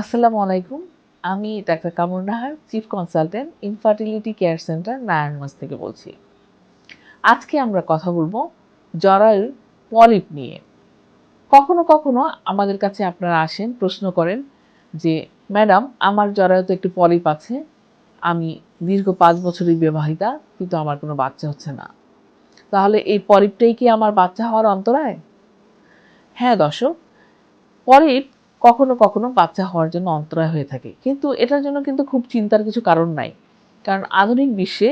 আসসালামু আলাইকুম। আমি doctor Kamrun Nahar chief consultant infertility care centre Narayanganj থেকে বলছি। আজকে আমরা কথা বলব জরায়ুর পলিপ নিয়ে। কখনো কখনো আমাদের কাছে আপনারা আসেন, প্রশ্ন করেন যে, ম্যাডাম, আমার জরায়ুতে একটি পলিপ আছে, আমি দীর্ঘ পাঁচ বছরের বিবাহিতা, কিন্তু আমার কোনো বাচ্চা হচ্ছে না। তাহলে এই পলিপটাই কি আমার বাচ্চা হওয়ার অন্তরায়? হ্যাঁ দর্শক, পলিপ কখনো কখনো বাচ্চা হওয়ার জন্য অন্তরায় হয়ে থাকে। কিন্তু এটার জন্য কিন্তু খুব চিন্তার কিছু কারণ নাই। কারণ আধুনিক বিশ্বে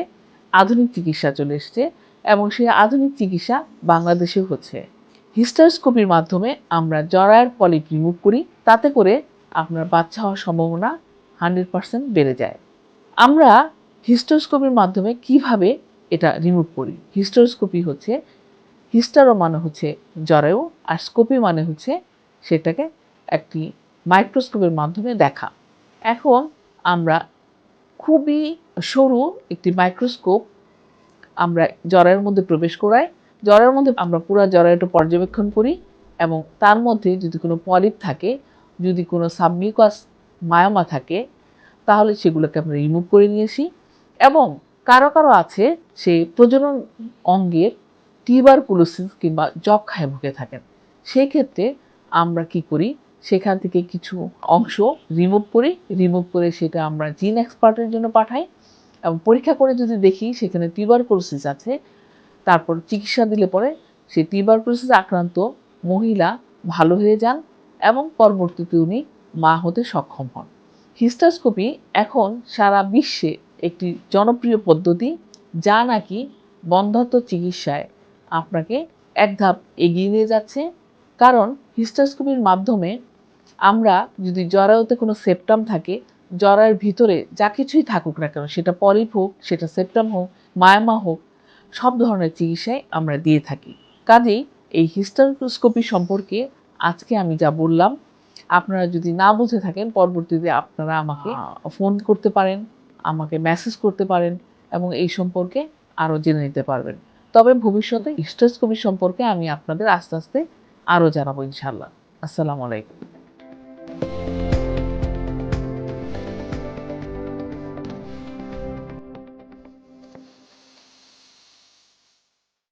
আধুনিক চিকিৎসা চলে এসছে এবং সেই আধুনিক চিকিৎসা বাংলাদেশেও হচ্ছে। হিস্টারস্কোপির মাধ্যমে আমরা জরায়ের পলিপ রিমুভ করি, তাতে করে আপনার বাচ্চা হওয়ার সম্ভাবনা হান্ড্রেড পার্সেন্ট বেড়ে যায়। আমরা হিস্টোস্কোপির মাধ্যমে কীভাবে এটা রিমুভ করি? হিস্টোস্কোপি হচ্ছে, হিস্টারো মানে হচ্ছে জরায়ু আর স্কোপি মানে হচ্ছে সেটাকে একটি মাইক্রোস্কোপের মাধ্যমে দেখা। এখন আমরা খুবই সরু একটি মাইক্রোস্কোপ আমরা জরায়ের মধ্যে প্রবেশ করাই। জরায়ুর মধ্যে আমরা পুরো জরায়ুটা পর্যবেক্ষণ করি এবং তার মধ্যে যদি কোনো পলিপ থাকে, যদি কোনো সাবমিউকাস মায়ামা থাকে, তাহলে সেগুলোকে আমরা রিমুভ করে নিয়েছি এবং কারও কারও আছে সে প্রজনন অঙ্গের টিউবারকুলোসিস কিংবা যক্ষায় ভুগে থাকেন। সেই ক্ষেত্রে আমরা কি করি সেখান থেকে কিছু অংশ রিমুভ করি রিমুভ করে সেটা আমরা জিন এক্সপার্টের জন্য পাঠাই। এবং পরীক্ষা করে যদি দেখি সেখানে টিউবারকুলোসিস আছে, তারপর চিকিৎসা দিলে পরে সেই টিউবারকুলোসিস আক্রান্ত মহিলা ভালো হয়ে যান এবং পরবর্তীতে উনি মা হতে সক্ষম হন। হিস্টাস্কোপি এখন সারা বিশ্বে একটি জনপ্রিয় পদ্ধতি যা নাকি বন্ধত্ব চিকিৎসায় আপনাকে এক ধাপ এগিয়ে নিয়ে যাচ্ছে। কারণ হিস্টাস্কোপির মাধ্যমে আমরা যদি জরায়ুতে কোনো সেপ্টাম থাকে জরায়ের ভিতরে যা কিছুই থাকুক না কেন সেটা পলিপ হোক সেটা সেপ্টাম হোক মায়ামা হোক সব ধরনের চিকিৎসায় আমরা দিয়ে থাকি। কাজেই এই হিস্টাস্কোপি সম্পর্কে আজকে আমি যা বললাম আপনারা যদি না বুঝে থাকেন পরবর্তীতে আপনারা আমাকে ফোন করতে পারেন আমাকে মেসেজ করতে পারেন এবং এই সম্পর্কে আরও জেনে নিতে পারবেন। তবে ভবিষ্যতে হিস্টাস্কোপি সম্পর্কে আমি আপনাদের আস্তে আস্তে আরও জানাব ইনশাল্লাহ আসসালামু আলাইকুম।